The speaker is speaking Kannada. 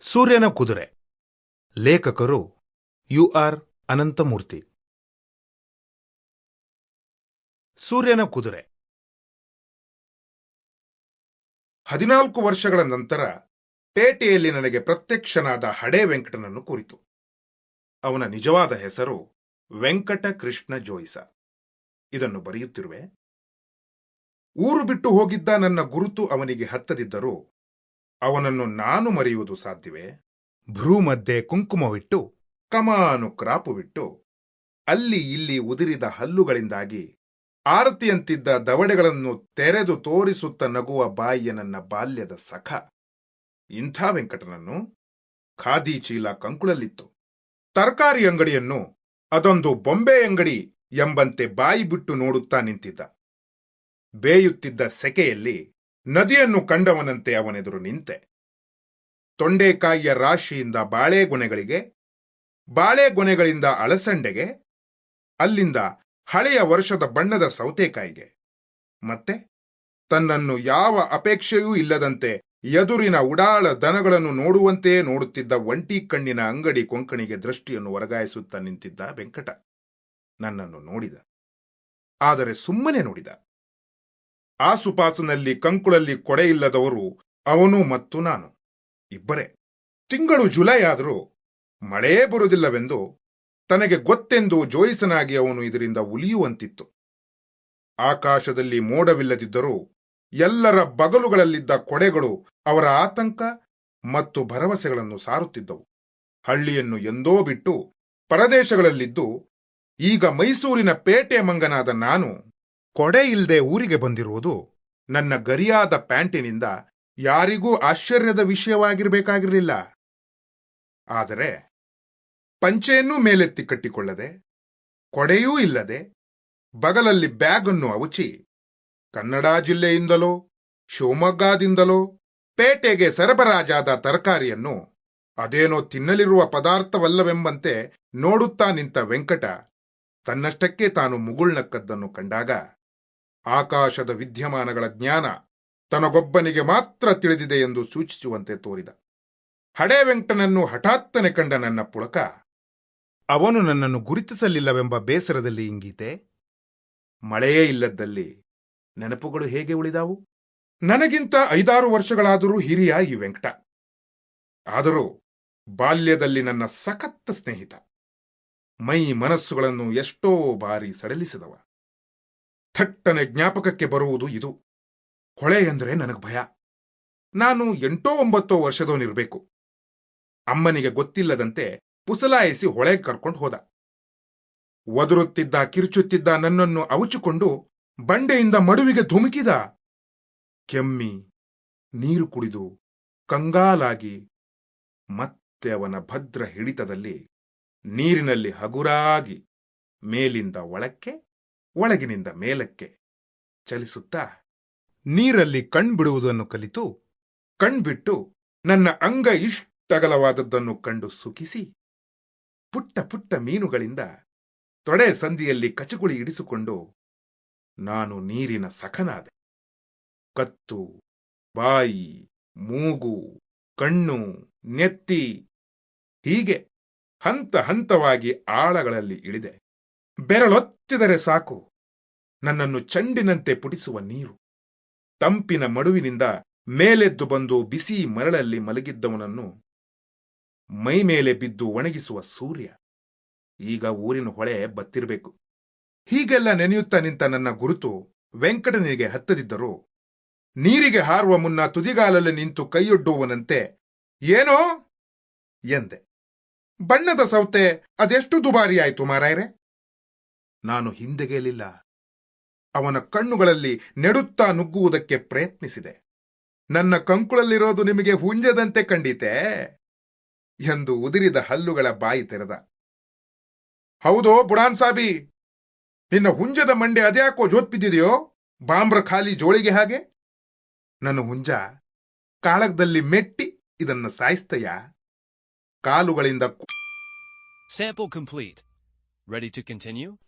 ಸೂರ್ಯನ ಕುದುರೆ. ಲೇಖಕರು ಯು ಆರ್ ಅನಂತಮೂರ್ತಿ. ಸೂರ್ಯನ ಕುದುರೆ. ಹದಿನಾಲ್ಕು ವರ್ಷಗಳ ನಂತರ ಪೇಟೆಯಲ್ಲಿ ನನಗೆ ಪ್ರತ್ಯಕ್ಷನಾದ ಹಡೇ ವೆಂಕಟನನ್ನು ಕುರಿತು. ಅವನ ನಿಜವಾದ ಹೆಸರು ವೆಂಕಟ ಕೃಷ್ಣ ಜೋಯಿಸ. ಇದನ್ನು ಬರೆಯುತ್ತಿರುವೆ, ಊರು ಬಿಟ್ಟು ಹೋಗಿದ್ದ ನನ್ನ ಗುರುತು ಅವನಿಗೆ ಹತ್ತದಿದ್ದರೂ ಅವನನ್ನು ನಾನು ಮರೆಯುವುದು ಸಾಧ್ಯವೇ? ಭ್ರೂ ಮಧ್ಯೆ ಕುಂಕುಮವಿಟ್ಟು, ಕಮಾನು ಕ್ರಾಪುವಿಟ್ಟು, ಅಲ್ಲಿ ಇಲ್ಲಿ ಉದುರಿದ ಹಲ್ಲುಗಳಿಂದಾಗಿ ಆರತಿಯಂತಿದ್ದ ದವಡೆಗಳನ್ನು ತೆರೆದು ತೋರಿಸುತ್ತ ನಗುವ ಬಾಯಿಯ ನನ್ನ ಬಾಲ್ಯದ ಸಖ. ಇಂಥ ವೆಂಕಟನನ್ನು ಖಾದಿ ಚೀಲ ಕಂಕುಳಲ್ಲಿತ್ತು. ತರಕಾರಿ ಅಂಗಡಿಯನ್ನು ಅದೊಂದು ಬೊಂಬೆ ಅಂಗಡಿ ಎಂಬಂತೆ ಬಾಯಿ ಬಿಟ್ಟು ನೋಡುತ್ತಾ ನಿಂತಿದ್ದ. ಬೇಯುತ್ತಿದ್ದ ಸೆಕೆಯಲ್ಲಿ ನದಿಯನ್ನು ಕಂಡವನಂತೆ ಅವನೆದುರು ನಿಂತೆ. ತೊಂಡೆಕಾಯಿಯ ರಾಶಿಯಿಂದ ಬಾಳೆಗೊನೆಗಳಿಗೆ, ಬಾಳೆಗೊನೆಗಳಿಂದ ಅಳಸಂಡೆಗೆ ಅಲ್ಲಿಂದ ಹಳೆಯ ವರ್ಷದ ಬಣ್ಣದ ಸೌತೆಕಾಯಿಗೆ. ಮತ್ತೆ ತನ್ನನ್ನು ಯಾವ ಅಪೇಕ್ಷೆಯೂ ಇಲ್ಲದಂತೆ ಎದುರಿನ ಉಡಾಳ ದನಗಳನ್ನು ನೋಡುವಂತೆಯೇ ನೋಡುತ್ತಿದ್ದ ಒಂಟಿ ಕಣ್ಣಿನ ಅಂಗಡಿ ಕೊಂಕಣಿಗೆ ದೃಷ್ಟಿಯನ್ನು ವರ್ಗಾಯಿಸುತ್ತಾ ನಿಂತಿದ್ದ ವೆಂಕಟ. ನನ್ನನ್ನು ನೋಡಿದ. ಆದರೆ ಸುಮ್ಮನೆ ನೋಡಿದ. ಆಸುಪಾಸಿನಲ್ಲಿ ಕಂಕುಳಲ್ಲಿ ಕೊಡೆ ಇಲ್ಲದವರು ಅವನು ಮತ್ತು ನಾನು. ಇಬ್ಬರೇ. ತಿಂಗಳು ಜುಲೈ ಆದರೂ ಮಳೆ ಬರುವುದಿಲ್ಲವೆಂದು ತನಗೆ ಗೊತ್ತೆಂದು ಜೋಯಿಸನಾಗಿ ಅವನು ಇದರಿಂದ ಉಲಿಯುವಂತಿತ್ತು. ಆಕಾಶದಲ್ಲಿ ಮೋಡವಿಲ್ಲದಿದ್ದರೂ ಎಲ್ಲರ ಬಗಲುಗಳಲ್ಲಿದ್ದ ಕೊಡೆಗಳು ಅವರ ಆತಂಕ ಮತ್ತು ಭರವಸೆಗಳನ್ನು ಸಾರುತ್ತಿದ್ದವು. ಹಳ್ಳಿಯನ್ನು ಎಂದೋ ಬಿಟ್ಟು ಪರದೇಶಗಳಲ್ಲಿದ್ದು, ಈಗ ಮೈಸೂರಿನ ಪೇಟೆ ಮಂಗನಾದ ನಾನು ಕೊಡೆ ಇಲ್ಲದೆ ಊರಿಗೆ ಬಂದಿರುವುದು ನನ್ನ ಗರಿಯಾದ ಪ್ಯಾಂಟಿನಿಂದ ಯಾರಿಗೂ ಆಶ್ಚರ್ಯದ ವಿಷಯವಾಗಿರಬೇಕಾಗಿರಲಿಲ್ಲ. ಆದರೆ ಪಂಚೆಯನ್ನೂ ಮೇಲೆತ್ತಿ ಕಟ್ಟಿಕೊಳ್ಳದೆ, ಕೊಡೆಯೂ ಇಲ್ಲದೆ ಬಗಲಲ್ಲಿ ಬ್ಯಾಗನ್ನು ಅವುಚಿ ಕನ್ನಡ ಜಿಲ್ಲೆಯಿಂದಲೋ, ಶಿವಮೊಗ್ಗದಿಂದಲೋ, ಪೇಟೆಗೆ ಸರಬರಾಜಾದ ತರಕಾರಿಯನ್ನು, ಅದೇನೋ ತಿನ್ನಲಿರುವ ಪದಾರ್ಥವಲ್ಲವೆಂಬಂತೆ ನೋಡುತ್ತಾ ನಿಂತ ವೆಂಕಟ, ತನ್ನಷ್ಟಕ್ಕೆ ತಾನು ಮುಗುಳ್ನಕ್ಕದ್ದನ್ನು ಕಂಡಾಗ, ಆಕಾಶದ ವಿದ್ಯಮಾನಗಳ ಜ್ಞಾನ ತನಗೊಬ್ಬನಿಗೆ ಮಾತ್ರ ತಿಳಿದಿದೆ ಎಂದು ಸೂಚಿಸುವಂತೆ ತೋರಿದ. ಹಡೆ ವೆಂಕಟನನ್ನು ಹಠಾತ್ತನೆ ಕಂಡ ನನ್ನ ಪುಳಕ, ಅವನು ನನ್ನನ್ನು ಗುರುತಿಸಲಿಲ್ಲವೆಂಬ ಬೇಸರದಲ್ಲಿ ಇಂಗೀತೆ, ಮಳೆಯೇ ಇಲ್ಲದ್ದಲ್ಲಿ ನೆನಪುಗಳು ಹೇಗೆ ಉಳಿದಾವು? ನನಗಿಂತ ಐದಾರು ವರ್ಷಗಳಾದರೂ ಹಿರಿಯ ಈ ವೆಂಕಟ. ಆದರೂ ಬಾಲ್ಯದಲ್ಲಿ ನನ್ನ ಸಖತ್ತ ಸ್ನೇಹಿತ. ಮೈ ಮನಸ್ಸುಗಳನ್ನು ಎಷ್ಟೋ ಬಾರಿ ಸಡಲಿಸಿದವ. ಥಟ್ಟನೆ ಜ್ಞಾಪಕಕ್ಕೆ ಬರುವುದು ಇದು. ಹೊಳೆ ಎಂದರೆ ನನಗೆ ಭಯ. ನಾನು ಎಂಟೋ ಒಂಬತ್ತೋ ವರ್ಷದವನಿರಬೇಕು ಅಮ್ಮನಿಗೆ ಗೊತ್ತಿಲ್ಲದಂತೆ ಪುಸಲಾಯಿಸಿ ಹೊಳೆ ಕರ್ಕೊಂಡು ಹೋದ. ಒದರುತ್ತಿದ್ದ ಕಿರುಚುತ್ತಿದ್ದ ನನ್ನನ್ನು ಅವಚಿಕೊಂಡು ಬಂಡೆಯಿಂದ ಮಡುವಿಗೆ ಧುಮುಕಿದ. ಕೆಮ್ಮಿ, ನೀರು ಕುಡಿದು ಕಂಗಾಲಾಗಿ ಮತ್ತೆ ಅವನ ಭದ್ರ ಹಿಡಿತದಲ್ಲಿ ನೀರಿನಲ್ಲಿ ಹಗುರಾಗಿ ಮೇಲಿಂದ ಒಳಕ್ಕೆ, ಒಳಗಿನಿಂದ ಮೇಲಕ್ಕೆ ಚಲಿಸುತ್ತಾ ನೀರಲ್ಲಿ ಕಣ್ಬಿಡುವುದನ್ನು ಕಲಿತು, ಕಣ್ಬಿಟ್ಟು ನನ್ನ ಅಂಗ ಇಷ್ಟಗಲವಾದದ್ದನ್ನು ಕಂಡು ಸುಖಿಸಿ ಪುಟ್ಟ ಪುಟ್ಟ ಮೀನುಗಳಿಂದ ತೊಡೆ ಸಂದಿಯಲ್ಲಿ ಕಚುಗುಳಿ ಇಡಿಸಿಕೊಂಡು ನಾನು ನೀರಿನ ಸಖನಾದೆ. ಕತ್ತು, ಬಾಯಿ, ಮೂಗು, ಕಣ್ಣು, ನೆತ್ತಿ ಹೀಗೆ ಹಂತ ಹಂತವಾಗಿ ಆಳಗಳಲ್ಲಿ ಇಳಿದೆ. ಬೆರಳೊತ್ತಿದರೆ ಸಾಕು. ನನ್ನನ್ನು ಚಂಡಿನಂತೆ ಪುಟಿಸುವ ನೀರು. ತಂಪಿನ ಮಡುವಿನಿಂದ ಮೇಲೆದ್ದು ಬಂದು ಬಿಸಿ ಮರಳಲ್ಲಿ ಮಲಗಿದ್ದವನನ್ನು ಮೈಮೇಲೆ ಬಿದ್ದು ಒಣಗಿಸುವ ಸೂರ್ಯ. ಈಗ ಊರಿನ ಹೊಳೆ ಬತ್ತಿರಬೇಕು. ಹೀಗೆಲ್ಲ ನೆನೆಯುತ್ತಾ ನಿಂತ ನನ್ನ ಗುರುತು ವೆಂಕಟನಿಗೆ ಹತ್ತದಿದ್ದರು. ನೀರಿಗೆ ಹಾರುವ ಮುನ್ನ ತುದಿಗಾಲಲ್ಲಿ ನಿಂತು ಕೈಯೊಡ್ಡುವವನಂತೆ ಏನೋ? ಎಂದೆ. ಬಣ್ಣದ ಸೌತೆ, ಅದೆಷ್ಟು ದುಬಾರಿಯಾಯಿತು ಮಾರಾಯರೆ? ನಾನು ಹಿಂದೆಗೆಯಲಿಲ್ಲ. ಅವನ ಕಣ್ಣುಗಳಲ್ಲಿ ನೆಡುತ್ತಾ ನುಗ್ಗುವುದಕ್ಕೆ ಪ್ರಯತ್ನಿಸಿದೆ. ನನ್ನ ಕಂಕುಳಲ್ಲಿರೋದು ನಿಮಗೆ ಹುಂಜದಂತೆ ಕಂಡಿತೆ? ಎಂದು ಉದಿರಿದ ಹಲ್ಲುಗಳ ಬಾಯಿ ತೆರೆದ. ಹೌದೋ ಬುಡಾನ್ ಸಾಬಿ ನಿನ್ನ ಹುಂಜದ ಮಂಡೆ ಅದ್ಯಾಕೋ ಜೋತ್ ಬಿದ್ದಿದೆಯೋ? ಬಾಂಬ್ರ ಖಾಲಿ ಜೋಳಿಗೆ ಹಾಗೆ? ನನ್ನ ಹುಂಜ, ಕಾಳಗದಲ್ಲಿ ಮೆಟ್ಟಿ ಇದನ್ನ ಸಾಯಿಸ್ತಯ್ಯ? ಕಾಲುಗಳಿಂದ ಕಂಪ್ಲೀಟ್ ರೆಡಿ ಟು continue?